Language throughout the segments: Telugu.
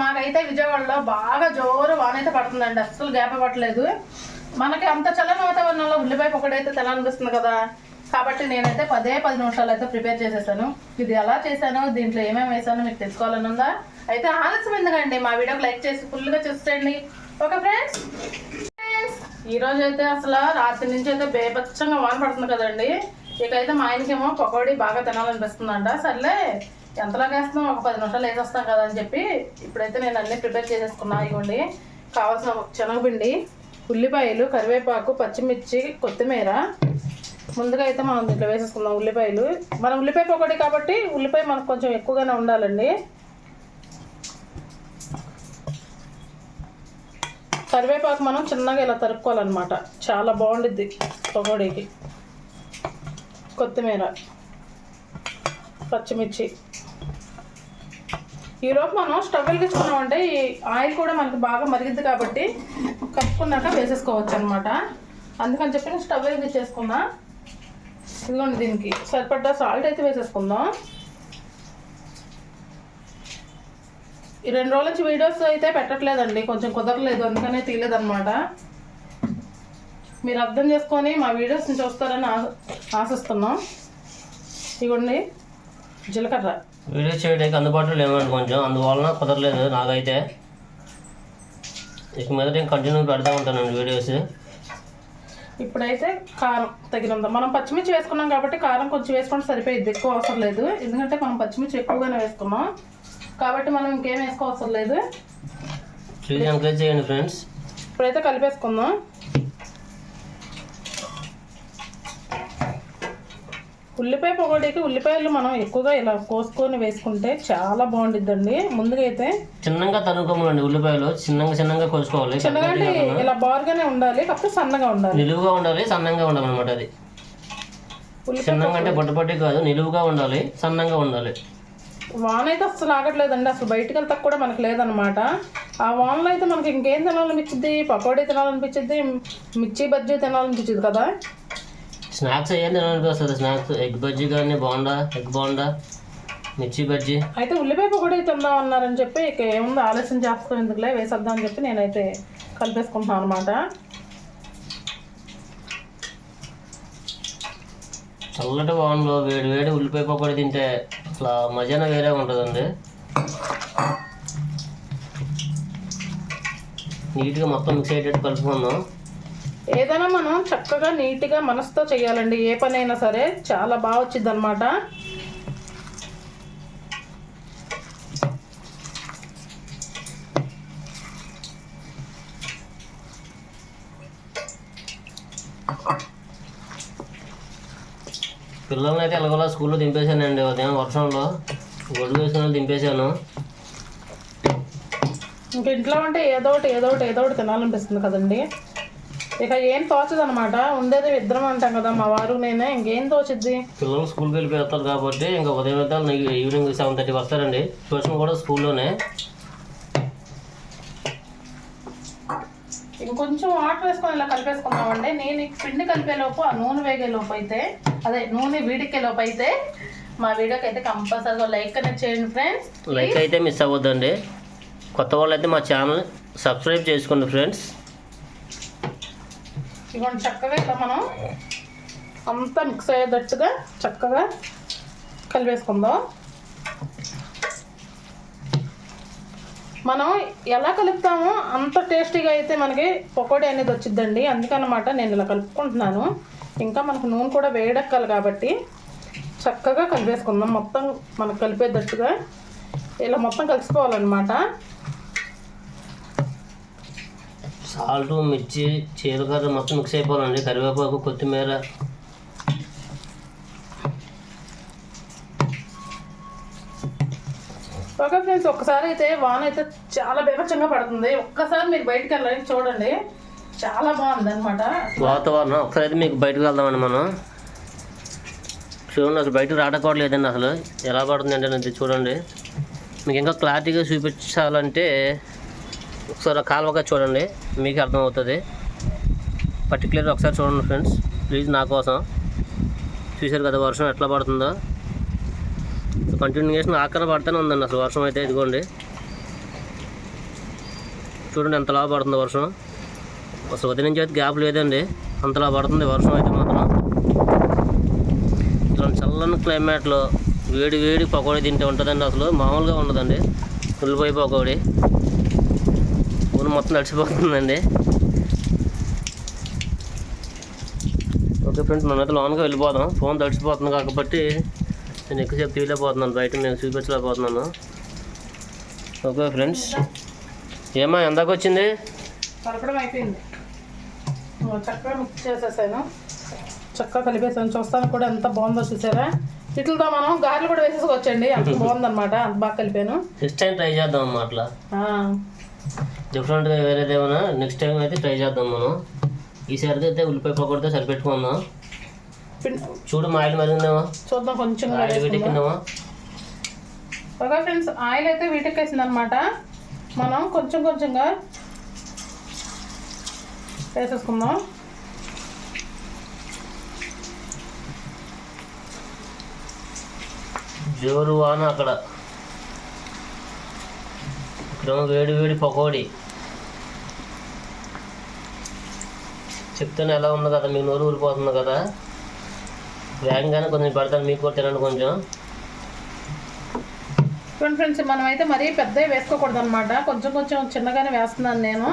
మాకైతే విజయవాడలో బాగా జోరు వాన అయితే పడుతుందండి. అస్సలు గ్యాప్ పట్టలేదు మనకి అంత చల్లని వాతావరణంలో ఉల్లిపాయ పొక్కడైతే తెలనిపిస్తుంది కదా. కాబట్టి నేనైతే పదే పది నిమిషాలు అయితే ప్రిపేర్ చేసేసాను. ఇది ఎలా చేశాను దీంట్లో ఏమేమి వేసానో మీకు తెలుసుకోవాలని ఉందా? అయితే ఆలస్యం ఎందుకండి? మా వీడియోకి లైక్ చేసి ఫుల్గా చూసేయండి. Okay friends? ఫ్రెండ్స్, అయితే అసలు రాత్రి నుంచి అయితే బేపచ్చంగా వాన పడుతుంది కదండి. ఇకైతే మా ఆయనకేమో పకోడీ బాగా తినాలనిపిస్తుందంట. సర్లే. ఎంతలాగా వేస్తున్నాం ఒక పది నిమిషాలు వేసేస్తాం కదా అని చెప్పి ఇప్పుడైతే నేను అన్నీ ప్రిపేర్ చేసేసుకున్నా ఇవ్వండి కావాల్సిన శనగపిండి ఉల్లిపాయలు కరివేపాకు పచ్చిమిర్చి కొత్తిమీర. ముందుగా అయితే మనం దీంట్లో వేసేసుకుందాం ఉల్లిపాయలు. మనం ఉల్లిపాయ పకోడీ కాబట్టి ఉల్లిపాయ మనకు కొంచెం ఎక్కువగానే ఉండాలండి. కరివేపాకు మనం చిన్నగా ఇలా తరుక్కోవాలన్నమాట. చాలా బాగుండిద్ది పకోడీకి కొత్తిమీర పచ్చిమిర్చి. ఈలోపు మనం స్టవ్ వెలిగించుకున్నామంటే ఈ ఆయిల్ కూడా మనకు బాగా మరిగిద్ది కాబట్టి కప్పుకున్నాక వేసేసుకోవచ్చు అనమాట అందుకని చెప్పి నేను స్టవ్ వెలిగించేసుకున్నా ఇదిగోండి దీనికి సరిపడ్డ సాల్ట్ అయితే వేసేసుకుందాం. ఈ రెండు రోజుల నుంచి వీడియోస్ అయితే పెట్టట్లేదండి కొంచెం కుదరలేదు అందుకనే తీయలేదన్నమాట మీరు అర్థం చేసుకొని మా వీడియోస్ని చూస్తారని ఆశిస్తున్నాం. ఇవ్వండి జీలకర్ర. వీడియో చేయడానికి అందుబాటులో లేవండి కొంచెం. అందువలన కుదరలేదు నాకైతే. ఇక మీద నేను కంటిన్యూ పెడతా ఉంటానండి వీడియోస్. ఇప్పుడైతే కారం తగినంత. మనం పచ్చిమిర్చి వేసుకున్నాం కాబట్టి కారం కొంచెం వేసుకుంటే సరిపోయింది ఎక్కువ అవసరం లేదు. ఎందుకంటే మనం పచ్చిమిర్చి ఎక్కువగానే వేసుకున్నాం. కాబట్టి మనం ఇంకేం వేసుకోవసరం లేదు. ప్లీజ్ ఎంకరేజ్ చేయండి ఫ్రెండ్స్ ఇప్పుడైతే కలిపేసుకుందాం. ఉల్లిపాయ పొగడికి ఉల్లిపాయలు మనం ఎక్కువగా ఇలా కోసుకొని వేసుకుంటే చాలా బాగుండిద్దండి. ముందుగా అయితే చిన్నగా తరుముకోమండి ఉల్లిపాయలు. చిన్నగా చిన్నగా కోసుకోవాలి. చిన్నగా అంటే ఇలా బారుగానే ఉండాలి కాకపోతే సన్నగా ఉండాలి. నిలువుగా ఉండాలి సన్నంగా ఉండాలి అనమాట అది చిన్నగా అంటే పొట్టి పొట్టి కాదు నిలువుగా ఉండాలి సన్నంగా ఉండాలి. వాన అయితే అసలు ఆగట్లేదండి అసలు బయటికి వెళ్తా కూడా మనకు లేదనమాట ఆ వానలో అయితే మనకి ఇంకేం తినాలనిపించింది పకోడీ తినాలనిపించింది మిర్చి బజ్జీ తినాలనిపించింది కదా? స్నాక్స్ అయ్యాన్ని తినాలనిపిస్తుంది స్నాక్స్ ఎగ్ బజ్జీ కానీ బోండా ఎగ్ బోండా మిర్చి బజ్జీ. అయితే ఉల్లిపాయ పకోడీ తిందాం అన్నారని చెప్పి ఇక ఏముంది ఆలస్యం చేస్తాం ఎందుకులే వేసేద్దాం అని చెప్పి నేనైతే కలిపేసుకుంటున్నాను అనమాట చల్లటి వానలో వేడి వేడి ఉల్లిపాయ పకోడీ తింటే అసలు మజానే వేరే ఉంటుందండి. నీట్గా మొత్తం మిక్స్ అయ్యేటట్టు కలుపుకుందాం. ఏదైనా మనం చక్కగా నీట్గా మనసుతో చేయాలండి. ఏ పని అయినా సరే చాలా బాగా వచ్చింది అనమాట పిల్లల్ని అయితే ఎలాగోలా స్కూల్లో దింపేశానండి. ఉదయం వర్షంలో వేసిన వాళ్ళు దింపేశాను. ఇంక ఇంట్లో ఉంటే ఏదో ఒకటి ఏదో ఒకటి ఏదో ఒకటి తినాలనిపిస్తుంది కదండి. ఇక ఏం తోచదు అనమాట ఉండేది ఇద్దరం అంటాం కదా మా వారు నేనే ఇంకేం తోచిద్ది? పిల్లలు స్కూల్కి వెళ్ళిపోతారు కాబట్టి ఇంకా ఉదయం వాళ్ళు ఈవినింగ్ సెవెన్ థర్టీకి వస్తారండి. ట్యూషన్ కూడా స్కూల్లోనే. ఇంకొంచెం వాటర్ వేసుకొని ఇలా కలిపేసుకుందామండి. నేను పిండి కలిపే లోపు ఆ నూనె వేగే లోపు అయితే అదే నూనె వీడికే లోపు అయితే మా వీడియోకి అయితే కంపల్సరీగా లైక్ అనేది చేయండి ఫ్రెండ్స్ లైక్ అయితే మిస్ అవ్వద్దండి. కొత్త వాళ్ళు అయితే మా ఛానల్ సబ్స్క్రైబ్ చేసుకోండి ఫ్రెండ్స్ ఇవన్నీ చక్కగా ఇలా మనం అంతా మిక్స్ అయ్యేటట్టుగా చక్కగా కలిపేసుకుందాం. మనం ఎలా కలుపుతామో అంత టేస్టీగా అయితే మనకి పకోడీ అనేది వచ్చిద్దండి. అందుకనమాట నేను ఇలా కలుపుకుంటున్నాను. ఇంకా మనకు నూనె కూడా వేడెక్కాలి కాబట్టి చక్కగా కలిపేసుకుందాం. మొత్తం మనకు కలిపేటట్టుగా ఇలా మొత్తం కలిసిపోవాలన్నమాట. సాల్ట్ మిర్చి జీలకర్ర మొత్తం మిక్స్ అయిపోవాలండి. కరివేపాకు కొత్తిమీర. ఓకే ఫ్రెండ్స్ ఒక్కసారి అయితే వాన అయితే చాలా బీభత్సంగా పడుతుంది. ఒక్కసారి మీరు బయటికి వెళ్ళండి చూడండి. చాలా బాగుంది అనమాట వాతావరణం. ఒకసారి అయితే మీకు బయటకు వెళ్దామండి మనం. చూడండి అసలు బయటకు రావట్లేదండి అసలు. ఎలా పడుతుంది అంటే చూడండి. మీకు ఇంకా క్లారిటీగా చూపించాలంటే ఒకసారి కాలువగా చూడండి. మీకు అర్థమవుతుంది. పర్టికులర్ ఒకసారి చూడండి ఫ్రెండ్స్ ప్లీజ్ నా కోసం. చూశారు కదా వర్షం ఎట్లా పడుతుందో? కంటిన్యూషన్ ఆకర పడుతూనే ఉందండి అసలు వర్షం అయితే ఇదిగోండి. చూడండి ఎంతలా పడుతుంది వర్షం. అసలు ఉదయం నుంచి అయితే గ్యాప్ లేదండి. అంతలా పడుతుంది వర్షం అయితే మాత్రం. ఇట్లాంటి చల్లని క్లైమేట్లో వేడి వేడి పకోడీ తింటే ఉంటుందండి అసలు. మామూలుగా ఉండదండి. ఉల్లిపాయ పకోడీ. ఊరు మొత్తం తడిసిపోతుందండి ఓకే ఫ్రెండ్స్ మనమైతే లోన్గా వెళ్ళిపోదాం. ఫోన్ తడిసిపోతుంది కాబట్టి నేను ఎక్కువసేపు తీయలేకపోతున్నాను బయట నేను చూపించలేకపోతున్నాను. Okay friends. ఏమా ఎందాక వచ్చింది? అయిపోయింది. చక్కగా మిక్స్ చేసేసాను. చక్కగా కలిపేసాను. చూస్తాను కూడా ఎంత బాగుందో చూసారా? ఇట్లతో మనం గారెలు కూడా వేసేసుకోవచ్చండి. అంత బాగుందన్నమాట. అంత బాగా కలిపాను. నెక్స్ట్ టైం ట్రై చేద్దాం ఆ, డిఫరెంట్గా వేరేది ఏమైనా నెక్స్ట్ టైం అయితే ట్రై చేద్దాం మనం. ఈసారి అయితే ఉల్లిపాయ పకోడితో సరిపెట్టుకుందాం. చూడు మా ఆయిల్ మరి ఉందేమో చూద్దాం కొంచెం ఆయిల్ వేడెక్కిందేమో ఓకే ఫ్రెండ్స్ ఆయిల్ అయితే వీటెక్కేసింది అనమాట మనం కొంచెం కొంచెంగా వేసేసుకుందాం. జోరు వాన అక్కడ. ఇక్కడేమో వేడి వేడి పకోడీ. చెప్తేనే ఎలా ఉంది కదా మీ నోరు ఊరిపోతుంది కదా. వేగంగానే కొంచెం పెడతాను మీకు కూడా తినండి కొంచెం. చూడండి ఫ్రెండ్స్ మనం అయితే మరీ పెద్దవి వేసుకోకూడదు అనమాట కొంచెం కొంచెం చిన్నగానే వేస్తున్నాను నేను.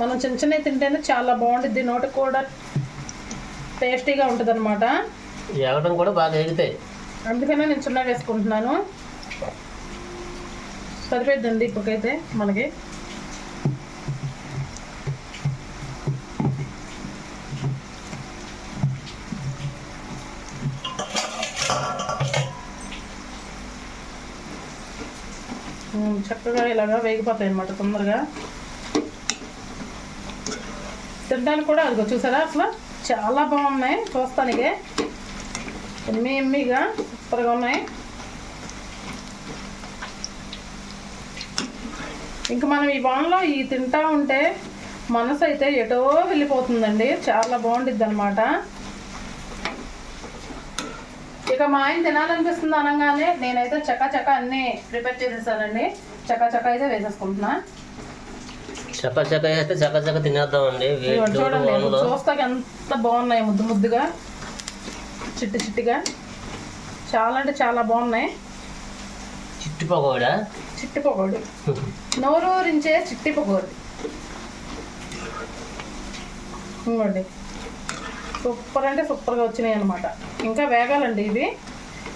మనం చిన్న చిన్నవి తింటేనే చాలా బాగుంటుంది నోటికి కూడా టేస్టీగా ఉంటుంది అనమాట ఎగటం కూడా బాగా ఎగుతాయి అందుకనే నేను చిన్న వేసుకుంటున్నాను. సరిపోద్దండి ఇప్పటికైతే మనకి. చక్కగా ఇలాగా వేగిపోతాయి అనమాట తొందరగా. తినడానికి కూడా అదిగో చూసారా అసలు చాలా బాగున్నాయి చూస్తానికి. ఎమ్మి ఎమ్మిగా సూపర్గా ఉన్నాయి. ఇంకా మనం ఈ వానలో ఈ తింటా ఉంటే మనసు అయితే ఎటో వెళ్ళిపోతుందండి. చాలా బాగుండిద్ది అనమాట ఇక మా ఆయన తినాలనిపిస్తుంది అనగానే నేనైతే చక్క చక్క అన్నీ ప్రిపేర్ చేసేసానండి. చక్క చక్క అయితే వేసేసుకుంటున్నా చక్క చక్క అయితే చక్క చక్క తినేద్దామండి. చూడండి చూస్తాకి ఎంత బాగున్నాయి ముద్దు ముద్దుగా. చిట్టి చిట్టిగా. చాలా అంటే చాలా బాగున్నాయి. చిట్టి పకోడా? చిట్టి పకోడి. నోరూరించే చిట్టి పకోడి. ఇవ్వండి సూపర్ అంటే సూపర్గా వచ్చినాయి అనమాట ఇంకా వేగాలండి ఇవి.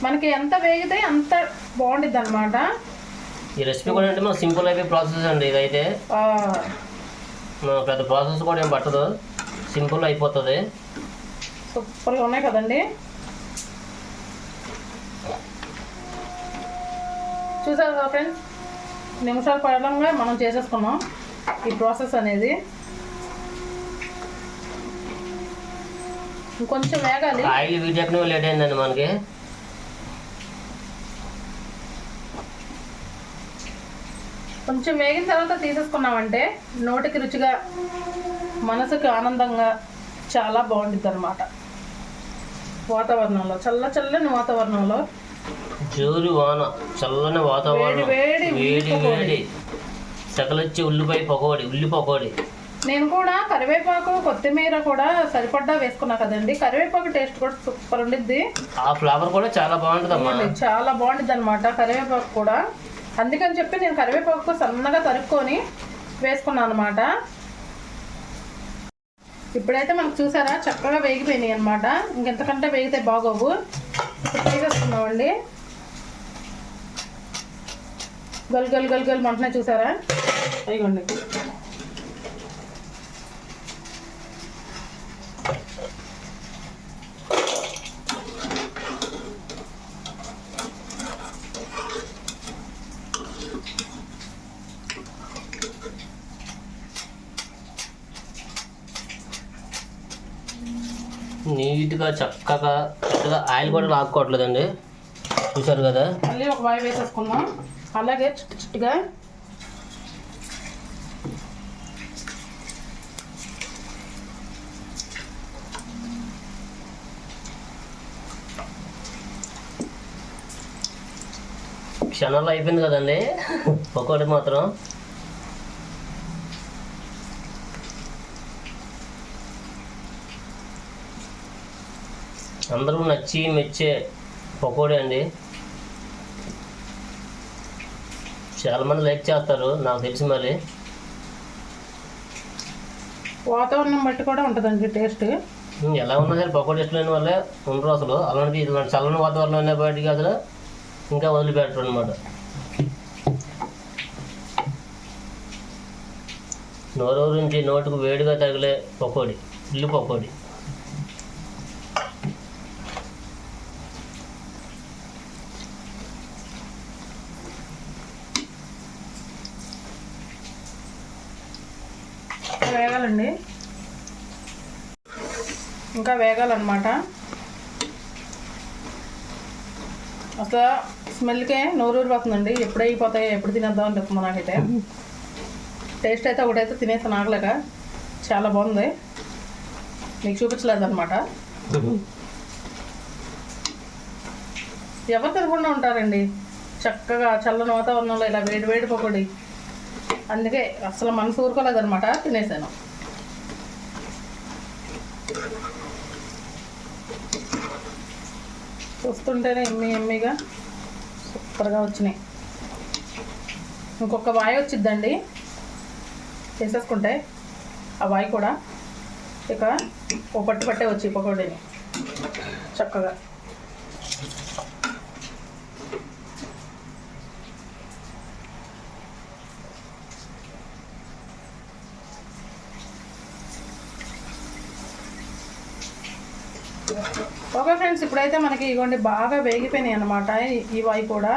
మనకి ఎంత వేగితే అంత బాగుండిద్ది అనమాట ఈ రెసిపీ కూడా అంటే మన సింపుల్ అయిపోయి ప్రాసెస్ అండి ఇదైతే. పెద్ద ప్రాసెస్ కూడా ఏం పట్టదు. సింపుల్ అయిపోతుంది. సూపర్గా ఉన్నాయి కదండి. చూసారు కదా ఫ్రెండ్స్ నిమిషాలు పడడంగా మనం చేసేసుకున్నాం ఈ ప్రాసెస్ అనేది. ఇంకొంచెం వేగాలి. ఆయిల్ వీడియోకి లేట్ అయిందండి మనకి. కొంచెం వేగిన తర్వాత తీసేసుకున్నామంటే నోటికి రుచిగా మనసుకి ఆనందంగా చాలా బాగుంటుంది అనమాట వాతావరణంలో చల్ల చల్లని వాతావరణంలో జోరు వాన చల్లని వాతావరణం. వేడి వేడి వేడి సకలొచ్చి ఉల్లిపాయ పకోడి ఉల్లి పకోడి. నేను కూడా కరివేపాకు కొత్తిమీర కూడా సరిపడ్డా వేసుకున్నా కదండి. కరివేపాకు టేస్ట్ కూడా సూపర్ ఉండిద్ది. ఆ ఫ్లేవర్ కూడా చాలా బాగుంటుందమ్మా. చాలా బాగుండిద్ది అనమాట కరివేపాకు కూడా. అందుకని చెప్పి నేను కరివేపాకు సన్నగా తరుక్కొని వేసుకున్నాను అనమాట ఇప్పుడైతే మనకు చూసారా చక్కగా వేగిపోయినాయి అనమాట ఇంకెంతకంటే వేగితే బాగోవు. ఇప్పుడు తీసేసుకున్నామండి గల్ గల్ గల్ గల్ మంటనే చూసారా? అయ్యండి నీట్గా చక్కగా చక్కగా ఆయిల్ కూడా లాక్కోవట్లేదండి. చూసారు కదా? మళ్ళీ ఒక వాయి వేసేసుకుందాం. అలాగే చిట్టు చిట్టుగా. క్షణాల్లో అయిపోయింది కదండి? పకోడీ మాత్రం. అందరూ నచ్చి మెచ్చే పకోడీ అండి. చాలామంది లైక్ చేస్తారు నాకు తెలిసి మరి. వాతావరణం బట్టి కూడా ఉంటుందండి టేస్ట్. ఎలా ఉన్నా సరే పకోడీ ఇష్టమైన వాళ్ళే ఉండరు అసలు. అలాంటి ఇలాంటి చల్లని వాతావరణం అనే బయటికి అసలు ఇంకా వదిలిపెట్టరు అనమాట నోరూరు నుంచి నోటుకు వేడిగా తగిలే పకోడీ ఇల్లు పకోడీ వేగాలండి ఇంకా వేగాలన్నమాట. అసలు స్మెల్కే నోరూరిపోతుందండి ఎప్పుడు అయిపోతాయి ఎప్పుడు తినేద్దాం అనిపిస్తుంది నాకైతే. టేస్ట్ అయితే ఒకటైతే తినేసాను ఆగలేక చాలా బాగుంది. మీకు చూపించలేదు అనమాట ఎవరు తినకుండా ఉంటారండి. చక్కగా చల్లని వాతావరణంలో ఇలా వేడి వేడి పకోడీ. అందుకే అసలు మనసు ఊరుకోలేదనమాట తినేసాను. చూస్తుంటేనే ఎమ్మి ఎమ్మిగా సూపర్గా వచ్చినాయి. ఇంకొక వాయి వచ్చిద్దండి. చేసేసుకుంటే ఆ వాయి కూడా ఇక ఓ పట్టు పట్టే వచ్చి పకోడీని చక్కగా. ఓకే ఫ్రెండ్స్ ఇప్పుడైతే మనకి ఇగోండి బాగా వేగిపోయినాయి ఈ వాయి కూడా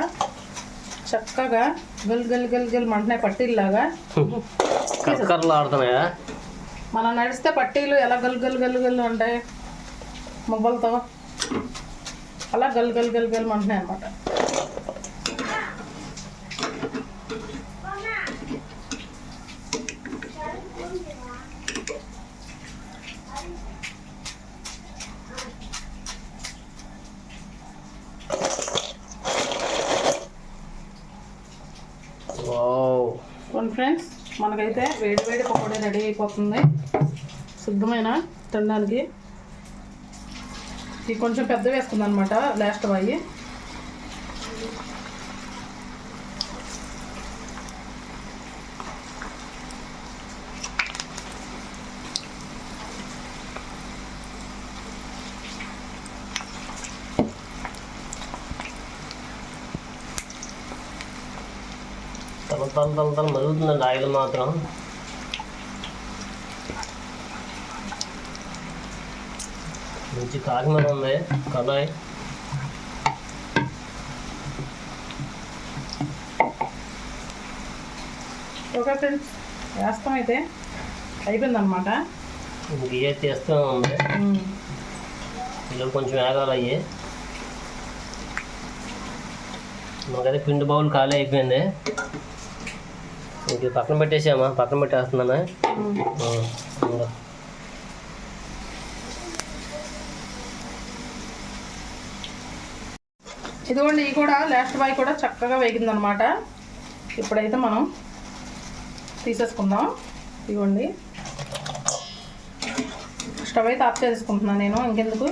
చక్కగా గల్ గల్ గల్ గల్ మంటనే పట్టీల్లాగా. మనం నడిస్తే పట్టీలు ఎలా గల్ గల్ గల్ గల్ ఉంటాయి మువ్వలతో అలా గల్ గల్ గల్ గల్ మంటున్నాయి అనమాట వావ్ వన్ ఫ్రెండ్స్ మనకైతే వేడి వేడి పకోడీ రెడీ అయిపోతుంది. శుద్ధమైన తినడానికి. ఇది కొంచెం పెద్ద వేసుకుంది అనమాట లాస్ట్ అవి. తల తల తల తల మరుగుతుందండి ఆయిల్ మాత్రం. మంచి కాకిమీద ఉంది కడాయి. ఓకే ఫ్రెండ్స్ వేస్తాం అయితే. అయిపోయిందనమాట బియ్య తీస్తూ ఉంది. ఇలా కొంచెం వేగాలి అయ్యి. మనకైతే పిండి బౌల్ ఖాళీ అయిపోయింది. ఇంక పక్కన పెట్టేసామా పక్కన పెట్టేస్తున్నాను? ఇదిగోండి ఈ కూడా లాస్ట్ బాయ్ కూడా చక్కగా వేగిందనమాట. ఇప్పుడైతే మనం తీసేసుకుందాం. ఇదిగోండి. స్టవ్ అయితే ఆఫ్ చేసుకుంటున్నాను నేను ఇంకెందుకు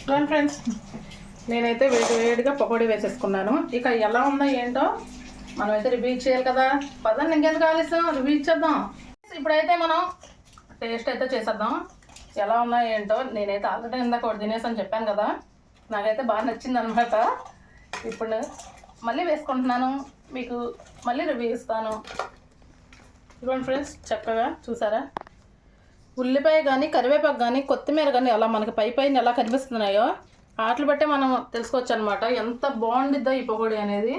చూడండి ఫ్రెండ్స్ నేనైతే వేడి వేడిగా పకోడీ వేసేసుకున్నాను. ఇక ఎలా ఉందో ఏంటో మనమైతే రివ్యూ చేయాలి కదా. పదండి ఇంకెందుకు ఆలస్యం? రివ్యూ ఇచ్చేద్దాం. ఇప్పుడైతే మనం టేస్ట్ అయితే చేసేద్దాం. ఎలా ఉన్నా ఏంటో నేనైతే ఆల్రెడీ ఇందాక ఒకటి తినేసని చెప్పాను కదా. నాకైతే బాగా నచ్చింది అనమాట ఇప్పుడు మళ్ళీ వేసుకుంటున్నాను. మీకు మళ్ళీ రివ్యూ ఇస్తాను. ఇదిగోండి ఫ్రెండ్స్ చక్కగా చూసారా? ఉల్లిపాయ కానీ కరివేపాకు కానీ కొత్తిమీర కానీ అలా మనకి పై పైన ఎలా కనిపిస్తున్నాయో వాటిని బట్టే మనం తెలుసుకోవచ్చు అనమాట ఎంత బాగుండిద్దో ఈ పకోడీ అనేది.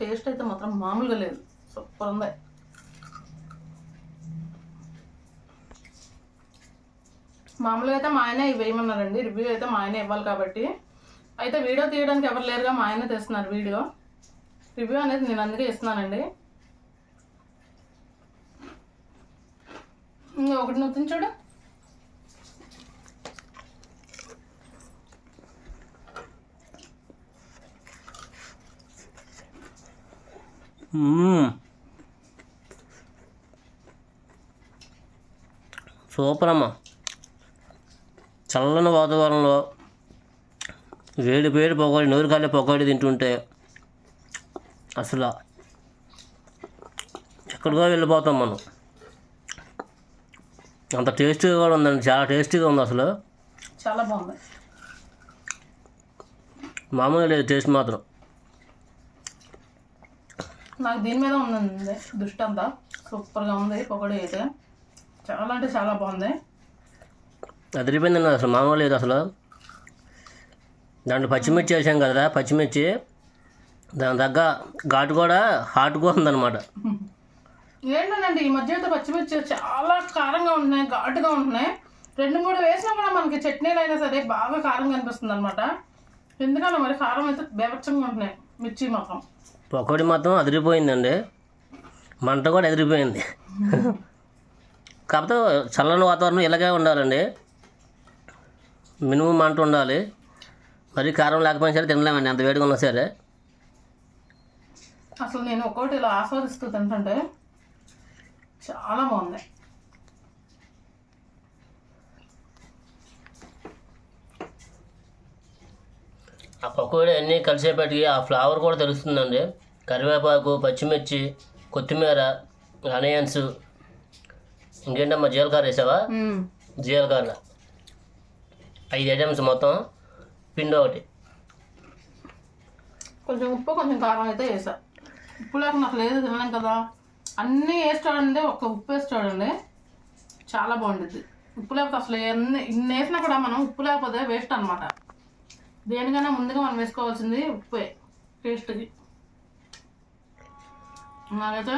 టేస్ట్ అయితే మాత్రం మామూలుగా లేదు. సూపర్ ఉంది. మామూలుగా అయితే మా ఆయనే ఇవి వేయమన్నారండి. రివ్యూ అయితే మా ఆయనే ఇవ్వాలి కాబట్టి. అయితే వీడియో తీయడానికి ఎవరు లేరుగా మా ఆయన తెస్తున్నారు వీడియో. రివ్యూ అనేది నేను అందుకే ఇస్తున్నానండి. ఇంకా ఒకటి నువ్వు చూడు. సూపర్ అమ్మ. చల్లని వాతావరణంలో వేడి వేడి పొగడి నోరు కాలే పొగడి తింటుంటే అసలు ఎక్కడికో వెళ్ళిపోతాం మనం. అంత టేస్టీగా కూడా ఉందండి చాలా టేస్టీగా ఉంది అసలు. చాలా బాగుంది. మామూలుగా లేదు టేస్ట్ మాత్రం. నాకు దీని మీద ఉందండి దృష్టి అంతా. సూపర్గా ఉంది పొగడి అయితే. చాలా అంటే చాలా బాగుంది. అదిరిపోయిందండి అసలు మామూలు లేదు అసలు. దాంట్లో పచ్చిమిర్చి వేసాం కదా పచ్చిమిర్చి. దాని తగ్గ ఘాటు కూడా హాట్గా ఉందన్నమాట. ఏంటండి ఈ మధ్య అయితే పచ్చిమిర్చి చాలా కారంగా ఉంటున్నాయి ఘాటుగా ఉంటున్నాయి రెండు మూడు వేసినా కూడా మనకి చట్నీలు అయినా సరే బాగా కారంగా అనిపిస్తుంది అనమాట ఎందుకన్నా మరి కారం అయితే బేభత్సంగా ఉంటున్నాయి మిర్చి మాత్రం. పకోడీ మాత్రం అదిరిపోయిందండి. మంట కూడా ఎదిరిపోయింది. కాకపోతే చల్లని వాతావరణం ఇలాగే ఉండాలండి. మినిమం మంట ఉండాలి. మరి కారం లేకపోయినా సరే తినలేమండి ఎంత వేడిగా ఉన్నా సరే. అసలు నేను ఒక్కొక్కటి ఇలా ఆస్వాదిస్తూ తింటుంటే చాలా బాగుంది ఆ పకోడీ అన్నీ కలిసేపటికి ఆ ఫ్లేవర్ కూడా తెలుస్తుందండి. కరివేపాకు పచ్చిమిర్చి కొత్తిమీర ఆనియన్స్. ఇంకేంటమ్మా జీలకర్ర వేసావా? జీలకర్ర. ఐదు ఐటమ్స్ మొత్తం. పిండి ఒకటి. కొంచెం ఉప్పు కొంచెం కారం అయితే వేసా. ఉప్పు లేకుండా అసలు ఏది తినలేం కదా. అన్నీ వేసి చూడండి ఒక ఉప్పు వేసి చూడండి చాలా బాగుంటుంది ఉప్పు లేకపోతే అసలు ఎన్ని ఇన్ని వేసినా కూడా మనం ఉప్పు లేకపోతే వేస్ట్ అనమాట దేనికైనా ముందుగా మనం వేసుకోవాల్సింది ఉప్పే టేస్ట్కి నాకైతే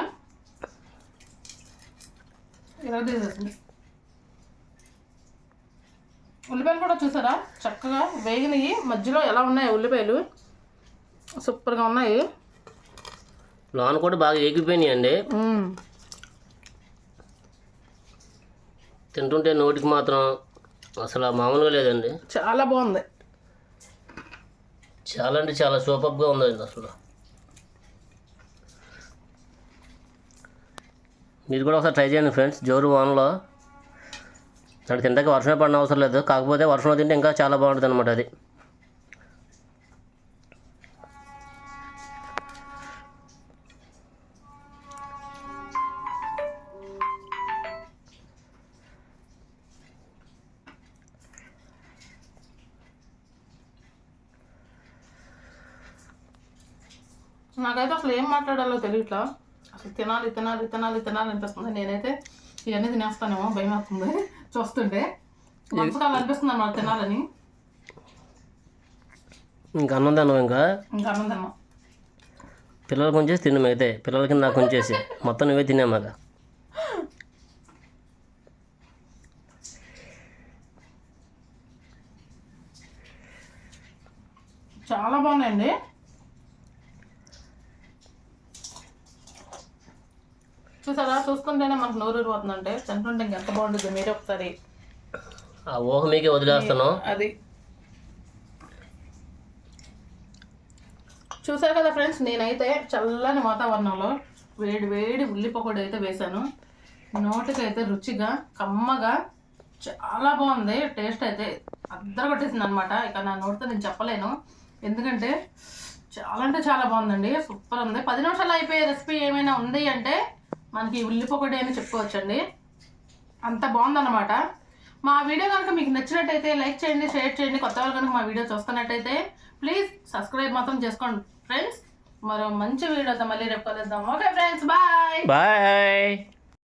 ఇలా తీసేసింది ఉల్లిపాయలు కూడా చూసారా? చక్కగా వేగినవి మధ్యలో ఎలా ఉన్నాయి ఉల్లిపాయలు? సూపర్గా ఉన్నాయి. లోన కూడా బాగా ఏగిపోయినాయి అండి. తింటుంటే నోటికి మాత్రం అసలు మామూలుగా లేదండి. చాలా బాగుంది. చాలా అంటే చాలా సూపర్గా ఉందండి అసలు. మీరు కూడా ఒకసారి ట్రై చేయండి ఫ్రెండ్స్ జోరు వానలో. దాంట్లో తింటాక వర్షమే పడిన అవసరం లేదు. కాకపోతే వర్షంలో తింటే ఇంకా చాలా బాగుంటుంది అనమాట అది. నాకైతే అసలు ఏం మాట్లాడాలో తెలియట్లా అసలు తినాలి తినాలి తినాలి తినాలి అనిపిస్తుంది. నేనైతే ఇవన్నీ తినేస్తానేమో భయం వస్తుంది చూస్తుంటే. అనిపిస్తుంది అన్నమాట తినాలని. ఇంకా అన్నం తిన్నాం ఇంకా? ఇంకా అన్నం తిన్నాం పిల్లలు కొంచేసి తిన్నాం అయితే పిల్లలకి నాకు కొంచేసి మొత్తం నువ్వే తిన్నామాక చాలా బాగున్నాయండి. చూసారా? చూస్తుంటేనే మనకు నోరు ఊరిపోతుందంటే తింటుంటే ఇంకెంత బాగుంటుంది? మీరే ఒకసారి. ఆ ఊహ మీకే వదిలేస్తున్నాం అది. చూసారు కదా ఫ్రెండ్స్? నేనైతే చల్లని వాతావరణంలో వేడి వేడి ఉల్లి పకోడీ అయితే వేశాను. నోటికైతే రుచిగా కమ్మగా చాలా బాగుంది. టేస్ట్ అయితే అద్దరు కొట్టేసింది అనమాట ఇక నా నోటితో నేను చెప్పలేను. ఎందుకంటే చాలా అంటే చాలా బాగుందండి. సూపర్ ఉంది. పది నిమిషాలు అయిపోయే రెసిపీ ఏమైనా ఉంది అంటే మనకి ఉల్లి అని చెప్పుకోవచ్చండి. అంత బాగుందన్నమాట. మా వీడియో కనుక మీకు నచ్చినట్టయితే లైక్ చేయండి షేర్ చేయండి. కొత్త వాళ్ళు కనుక మా వీడియో చూస్తున్నట్టయితే ప్లీజ్ సబ్స్క్రైబ్ మాత్రం చేసుకోండి ఫ్రెండ్స్. మరో మంచి వీడియోతో మళ్ళీ రేపు కలుద్దాం. Okay friends bye. బాయ్.